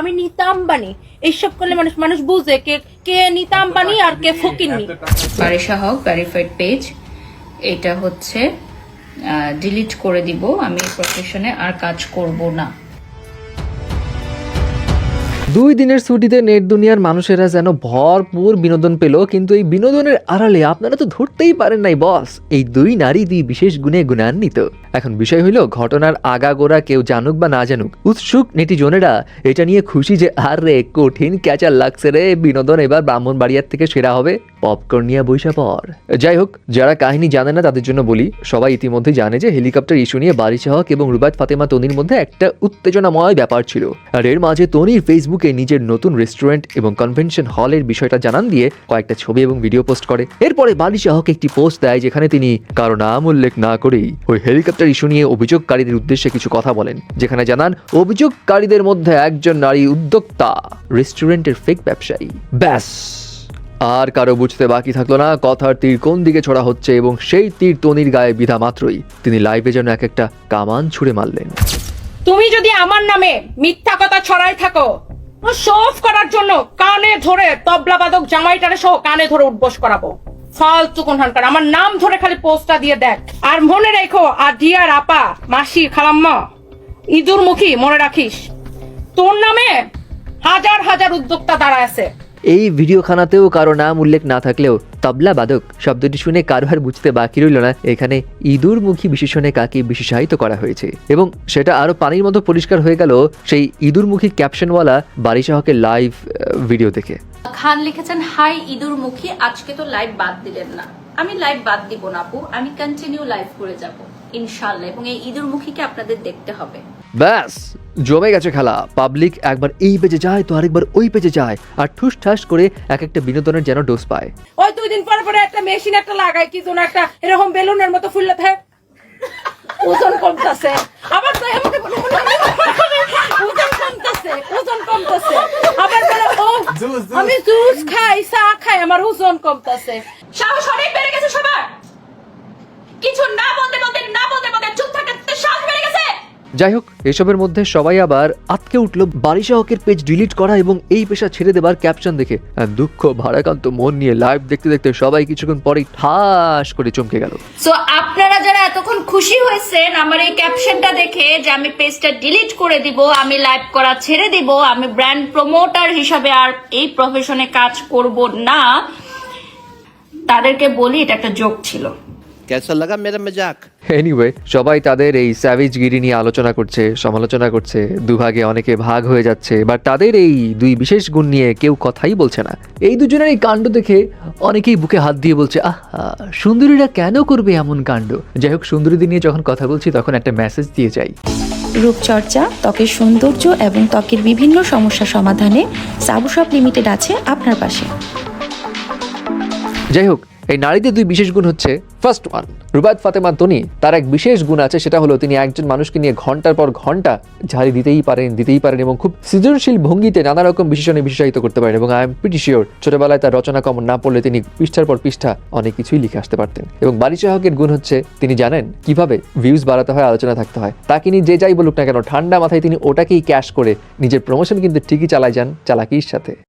আমি নিতা আম্বানি এইসব করলে মানুষ মানুষ বুঝে কে কে নিতা আম্বানি আর কে ফকিরনি বারিশা হক ভেরিফাইড পেজ এটা হচ্ছে ডিলিট করে দিব। আমি প্রফেশনে আর কাজ করব না। দুই দিনের ছুটিতে নেট দুনিয়ার মানুষেরা যেন ভরপুর বিনোদন পেল, কিন্তু এই বিনোদনের আড়ালে আপনারা তো ধরতেই পারেন নাই, বস। এই দুই নারী দুই বিশেষ গুণে গুণান্বিত। এখন বিষয় হইল, ঘটনার আগাগোড়া কেউ জানুক বা না জানুক, উৎসুক নেটিজনেরা এটা নিয়ে খুশি যে, আর রে কঠিন ক্যাচার লাগছে রে, বিনোদন এবার ব্রাহ্মণবাড়িয়ার থেকে সেরা হবে। পপকর্ন নিয়ে বৈশা পর। যাই হোক, যারা কাহিনী জানে না, তাদের জন্য বলি, সবাই ইতিমধ্যে জানে যে, হেলিকপ্টার ইস্যু নিয়ে বারিশা হক এবং রুবায়ত ফাতেমা তনির মধ্যে একটা উত্তেজনাময় ব্যাপার ছিল। আর এর মাঝে তনির ফেসবুকে নিজের নতুন রেস্টুরেন্ট এবং কনভেনশন হলের বিষয়টা জানান দিয়ে কয়েকটা ছবি এবং ভিডিও পোস্ট করে। এরপরে বালিশা হক একটি পোস্ট দেয় যেখানে তিনি কারও নাম উল্লেখ না করেই ওই হেলিকপ্টার ইস্যু নিয়ে অভিযোগকারীদের উদ্দেশ্যে কিছু কথা বলেন। যেখানে জানান, অভিযোগকারীদের মধ্যে একজন নারী উদ্যোক্তা, রেস্টুরেন্টের ফেক ব্যবসায়ী। ব্যাস। আর কারও বুঝতে বাকি থাকল না, কথার তীর কোন দিকে ছড়া হচ্ছে এবং সেই তীর তনির গায়ে বিধা মাত্রই তিনি লাইভে যেন এক একটা কামান ছুড়ে মারলেন। তুমি যদি আমার নামে মিথ্যা কথা ছড়াই থাকো শোফ করার জন্য কানে ধরে তবলা বাদক জামাইটারে সহ কানে ধরে উঠবস করাবো। ফালতু কোনখানকার আমার নাম ধরে খালি পোস্টটা দিয়ে দেখ। আর মনে রেখো আর ডিয়ার আপা, মাসি, খালাম্মা ইঁদুর মুখী মনে রাখিস, তোর নামে হাজার হাজার উদ্যোক্তা দাঁড়ায় আছে। এই ভিডিওখানাতেও কারও নাম উল্লেখ না থাকলেও তবলা বাদক শব্দটি শুনে কারও আর বুঝতে বাকি রইল না। এখানে ইঁদুরমুখী বিশেষণে কাকে বিশেষায়িত করা হয়েছে। এবং সেটা আরও পানির মতো পরিষ্কার হয়ে গেল সেই ইঁদুরমুখী ক্যাপশনওয়ালা বারিশাহকের লাইভ ভিডিও দেখে। খান লিখেছেন, হাই ইঁদুর মুখী আজকে তো লাইভ বাদ দিলেন না। আমি লাইভ বাদ দিব না আপু, আমি কন্টিনিউ লাইভ করে যাব ইনশাল্লাহ এবং এই ইঁদুর মুখীকে আপনাদের দেখতে হবে। ব্যাস জমে গেছে খেলা। পাবলিক একবার এই পেজে যায় তো আরেকবার ওই পেজে যায় আর ঠুস ঠাস করে এক একটা বিনোদনের যেন ডোজ পায়। ওই দুই দিন পরে পরে একটা মেশিন একটা লাগাই কি যেন একটা এরকম বেলুনের মতো ফুললে থাকে ওজন কমতেছে। আবার তো আমাকে বলে ওজন কমতেছে ওজন কমতেছে। আবার বলে ও আমি জুস খাই চা খাই আমার ওজন কমতেছে। সাহস অনেক বেড়ে গেছে সবার কিছু না বলতে বলতে না বলতে বলতে চুপ থাকতে সাহস বেড়ে গেছে যাই হোক এসবের মধ্যে সবাই আবার আটকে উঠল। বারিশা হকের পেজ ডিলিট করা এবং এই পেশা ছেড়ে দেবার ক্যাপশন দেখে। হ্যাঁ, দুঃখ ভারাকান্ত মন নিয়ে লাইভ দেখতে দেখতে সবাই কিছুক্ষণ পরে ঠাস করে চমকে গেল। সো আপনারা যারা এতক্ষণ খুশি হয়েছেন আমার এই ক্যাপশনটা দেখে যে আমি পেজটা ডিলিট করে দিব আমি লাইভ করা ছেড়ে দিব আমি ব্র্যান্ড প্রমোটার হিসাবে আর এই প্রফেশনে কাজ করব না তাদেরকে বলি এটা একটা জোক ছিল। কেসা লাগা মেরা মজাক এনিওয়ে সবাই তাদের এই স্যাভিজ গিরি নিয়ে আলোচনা করছে, সমালোচনা করছে, দুভাগে অনেকে ভাগ হয়ে যাচ্ছে বা তাদের এই দুই বিশেষ গুণ নিয়ে কেউ কথাই বলছে না। এই দুজনের এই কাণ্ড দেখে অনেকেই বুকে হাত দিয়ে বলছে, আহ সুন্দরীরা কেন করবে এমন কাণ্ড? যাই হোক, সুন্দরীদের নিয়ে যখন কথা বলছি, তখন একটা মেসেজ দিয়ে যাই। রূপচর্চা, ত্বকের সৌন্দর্য এবং ত্বকের বিভিন্ন সমস্যা সমাধানে সাবুশপ লিমিটেড আছে আপনার পাশে। যাই হোক এই নারীদের দুই বিশেষ গুণ হচ্ছে ফার্স্ট ওয়ান রুবায়ত, ফাতেমা তনি তার এক বিশেষ গুণ আছে, সেটা হলো তিনি একজন মানুষকে নিয়ে ঘণ্টার পর ঘণ্টা ঝাড়ি দিতেই পারেন দিতেই পারেন এবং খুব সৃজনশীল ভঙ্গিতে নানা রকম বিশেষণে বিশেষায়িত করতে পারেন এবং আই এম প্রিটি শিওর ছোটবেলায় তার রচনা কম না পড়লে তিনি পৃষ্ঠার পর পৃষ্ঠা অনেক কিছুই লিখে আসতে পারতেন। এবং বারিশা হকের গুণ হচ্ছে, তিনি জানেন কীভাবে ভিউজ বাড়াতে হয়, আলোচনা থাকতে হয়। তাকে নিয়ে যে যাই বলুক না কেন, ঠান্ডা মাথায় তিনি ওটাকেই ক্যাশ করে নিজের প্রমোশন কিন্তু ঠিকই চালায় যান চালাকির সাথে।